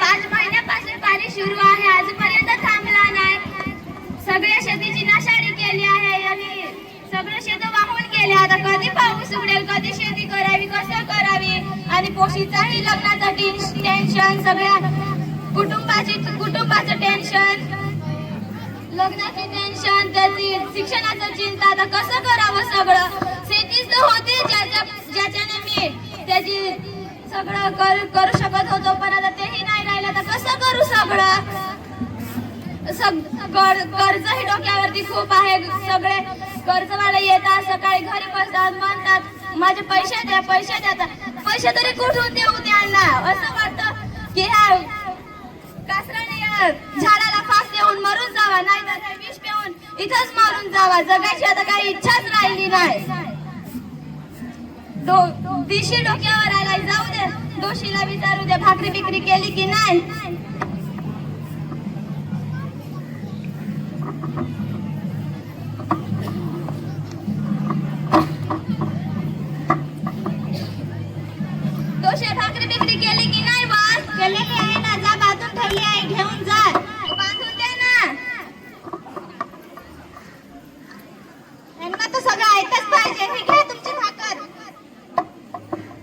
पाच महिन्यापासून पाणी सुरू आहे. आजपर्यंत थांबला नाही. सगळ्या शेतीची नाशाडी केली आहे आणि सगळं शेत वाहून गेले. आता कधी पाऊस उडेल कधी शेती करावी कसं करावी? आणि पोशीचाही लग्नाचं टेन्शन सगळ्या कुटुंबाची कुटुंबाचं टेन्शन लग्नाची टेन्शन त्याची शिक्षणाचं चिंता. आता कसं करावं सगळं? शेतीच तर होती ज्याच्या ज्याच्याने मी त्याची सगळं कर, करू शकत होतो पण आता तेही नाही राहिलं. तर कसं करू सगळं? सग कर डोक्यावरती खूप आहे. सगळे कर्जवाले येतात सकाळी घरी बसतात म्हणतात माझे पैसे द्या पैसे द्या. पैसे तरी कुठून देऊ त्यांना? असं वाटतं की ह्या कासराने झाडाला फास देऊन मरून जावा नाही तर विष पिऊन इथंच मारून जावा. जगायची आता काही इच्छाच राहिली नाही. दो डोक्यावर आलाय जाऊ दे. दोषीला विचारू दे भाकरी बिकरी केली की नाही? दोषे भाकरी बिकरी केली की नाही बस? केलेली आहे ना जा बांधून ठेवली आहे घेऊन जा. बांधून दे ना. यांना तर सगळं ऐकच पाहिजे ही घ्या तुमची भाकर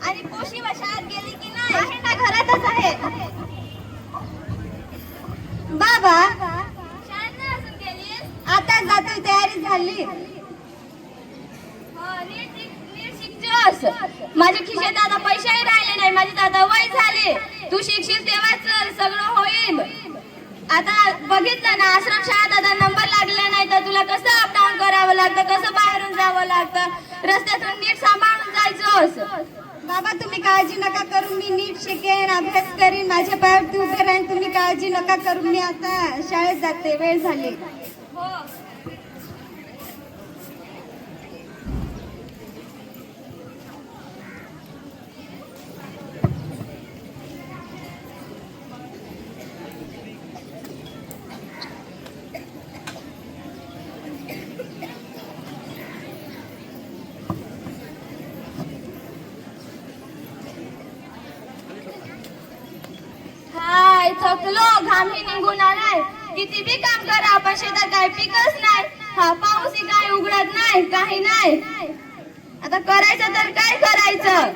आणि पोशी शाळेत गेली की नाही आहे ना घरातच आहे बाबा शाळेत नाही अजून गेलीस आता जातो तयारी झाली हो, नीट शिक- नीट शिकजोस. माझ्या खिशात आता पैसेही राहिले नाही माझी आता वय झाले तू शिकशील सगळं होईल. आता बघितलं ना आश्रम शाळेत आता नंबर लागले नाही तर तुला कसं अपडाऊन करावं लागतं कसं बाहेरून जावं लागतं? रस्त्यातून नीट सांभाळून जायचोस. बाबा तुम्ही काळजी नका करू मी नीट शिकेन अभ्यास करीन माझ्या पायावरती उभे राहीन तुम्ही काळजी नका करू मी आता शाळेत जाते वेळ झाली. थकलो घामी निघून आलाय. किती बी काम करा पण शेतात काय पिकच नाही. हा पाऊसही काय उघडत नाही काही नाही. आता करायचं तर काय करायचं?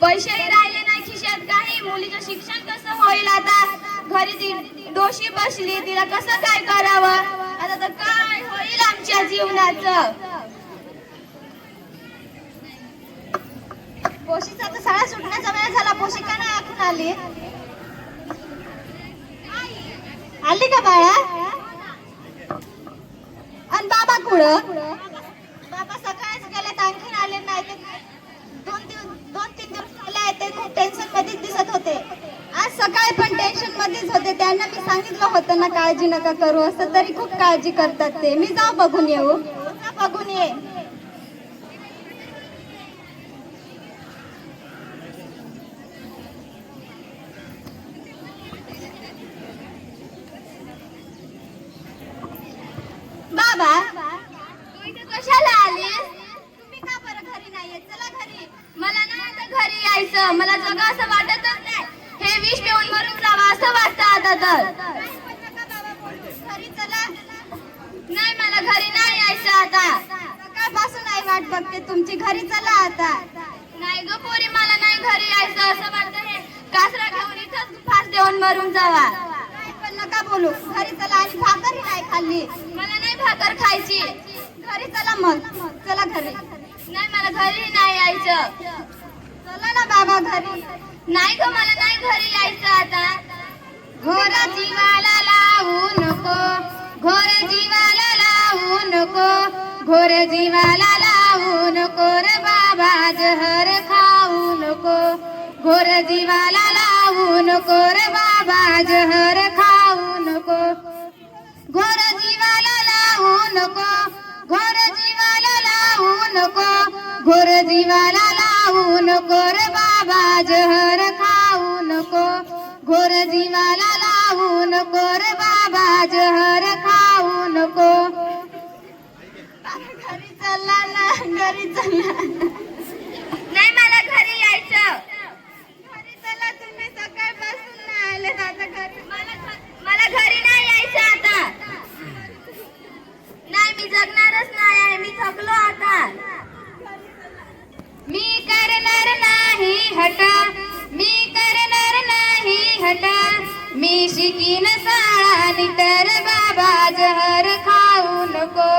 पैसेही राहिले नाही खिशात काही. मुलीचं शिक्षण कसं होईल आता? घरी ती दोषी बसली तिला कसं काय करावं? आता तर काय होईल आमच्या जीवनाचं? पोशीचा तर शाळा सुटण्याचा वेळ झाला. पोशी का नाही आखून आली. आली का बाळा? आणि बाबा कुठं? बाबा सकाळीच गेलेत. आणखीन आले नाही ते दोन दिवस दोन तीन दिवस आले आहेत. ते खूप टेन्शन मध्येच दिसत होते. आज सकाळी पण टेन्शन मध्येच होते. त्यांना मी सांगितलं होतं ना काळजी नका करू. असं तरी खूप काळजी करतात ते. मी जाऊ बघून येऊ. बघून ये. बाबा तू इथे कशाला आलीस तुम्ही का बरं घरी नाहीये? चला घरी. मला नाही आता घरी यायचं. मला जगा असं वाटतच नाही. हे विष पिऊन मरून जावं असं वाटतं आता तर. घरी चला नाही मला घरी नाही यायचं आता. सकाळपासून आई वाट बघते तुमची. घरी चला आता. नाही ग पोरी मला नाही घरी यायचं असं वाटतं हे. कासरा घेऊन इथंच फास देऊन मरून जावा. पण नका बोलू. घरी चला आणि भाकरी नाही खाल्ली. मला नाही भाकर खायची. घरी चला मग. चला घरी. नाही मला घरी नाही यायचं. चला ना बाबा घरी. नाही ग मला नाही घरी यायचं आता. घोर जीवाला लावू नको. घोर जीवाला लावू नको. घोर जीवाला लावू नको रे बाबा. जहर खाऊ नको. घोर जीवाला लावू नको रे बाबा. जहर घोर जीवाला लावू नको घोर जीवाला लावू नको रे बाबा जहर खाऊ नको. घोर जीवाला लावू नको रे बाबा जहर खाऊ नको. घरी चला ना घरी चला शिकीन साळा नितर बाबा जहर खाऊ नको.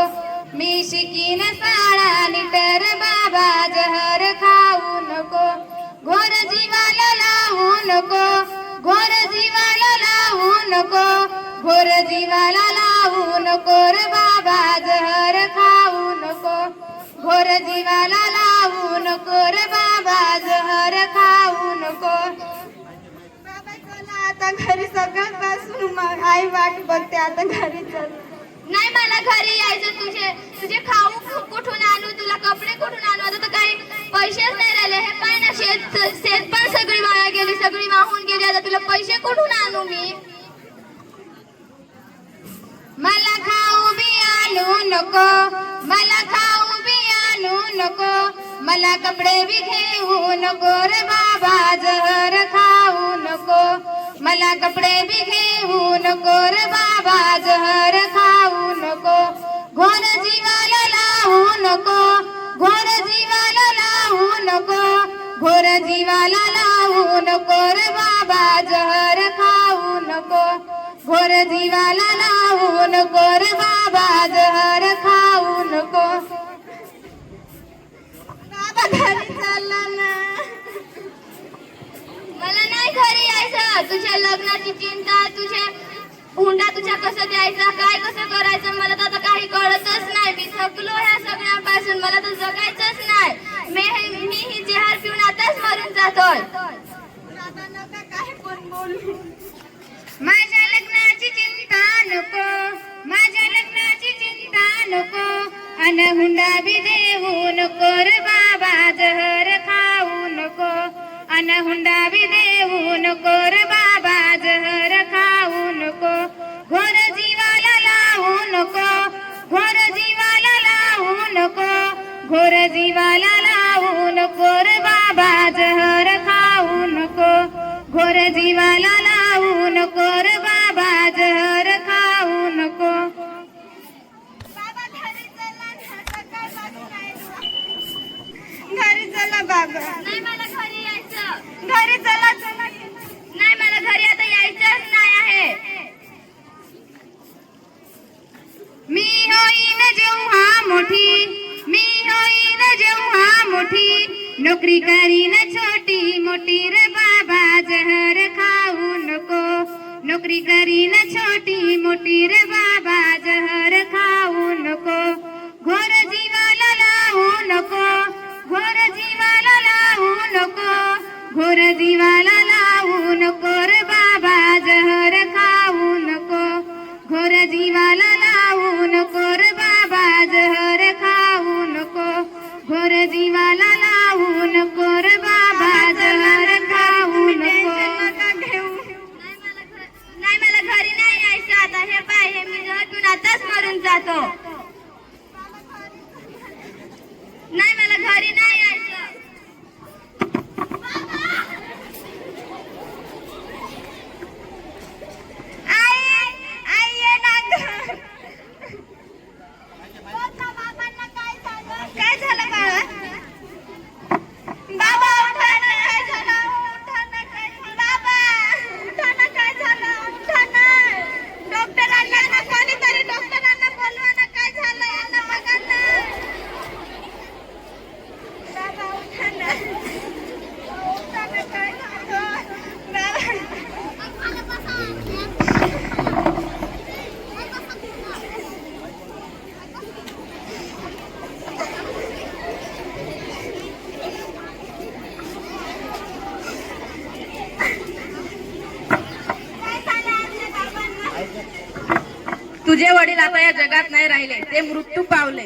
मी शिकीन साळा नितर बाबा जहर खाऊ नको. घोर जीवाला लावू नको. घोर जीवाला लावू नको. घोर जीवाला लावू नको रे बाबा जहर खाऊ नको. घोर जीवाला लावू नको रे बाबा जहर खाऊ नको. आता घरी सकाळपासून मग आई वाट बघते आता घरी चल. नाही मला घरी यायचं तुझे तुझे खाऊ कुठून आणू तुला कपडे कुठून आणू? आता तर काही पैसेच नाही राहिले. हे पाय ना शेत शेत पण सगळी वाया गेली सगळी वाहून गेली. आता तुला पैसे कुठून आणू मी? मला खाऊ बी आणू नको. मला खाऊ बी आणू नको. मला कपडे बी घेऊ नको. रे बाबा जहर खाऊ नको. मला कपडे बी घेऊ नको रे बाबा जहर खाऊ नको. घोर जीवाला लावू नको. घोर जीवाला लावू नको. घोर जीवाला लावू नको रे बाबा जहर खाऊ नको. घोर जीवाला लावू नको रे बाबा जहर खाऊ नको बाबा घरी चालला ना मला नाही घरी यायचं तुझ्या लग्नाची चिंता तुझे हुंडा तुझ्या कसं द्यायचा काय कसं करायचं मला तर आता काही कळतच नाही. मी थकलो ह्या सगळ्यापासून मला तर जगायचंच नाही. मी मी ही जेहार पिऊन आताच मरून जातोय. काय पण माझ्या लग्नाची चिंता नको माझ्या लग्नाची चिंता नको अन हुंडा बी देऊ नको बाबा जहर खा. अन हुंडा बी देऊ नको रे बाबा जहर खाऊ नको. घोर जीवाला लावू नको घोर जीवाला लावू नको. घोर जीवाला लावू नको रे बाबा जहर खाऊ नको. घोर जीवाला लावू नको रे बाबा जहर खाऊ नको. बाबा घरी चला बाबा. नाही मला घरी यायचं चला चला. नाही मला घरी आता यायचंच नाही आहे. मी होईन जेव्हा मोठी मी होईन जेव्हा मोठी. नोकरी करीन छोटी मोठी रे बाबा जहर खाऊ नको. नोकरी करीन छोटी मोठी रे बाबा जहर खोर जीवाला लावू नको रे बाबा जहर खाऊ नको. घोर जीवाला लावू नको रे बाबा जहर खाऊ नको घोर जीवाला लावू नको रे बाबा जहर खाऊ नको नका घेऊ नाही मला घरी नाही यायचं आता हे पाय हे मी जहर पिऊन आताच मरून जातो नाही मला घरी नाही यायचं आई आई ये ना गं. बघा बाबांना काय झालं काय झालं बाळा बाबा उठा ना काय झालं उठा ना काय झालं बाबा उठा ना काय झालं उठा ना डॉक्टरांना ना कोणीतरी डॉक्टरांना बोलवा ना काय झालं यांना बघा ना बाबा उठा ना उठा ना काय झालं बाबा काय झालं आमच्या बाबांना तुझे वडील आता या जगात नाही राहिले. ते मृत्यू पावले.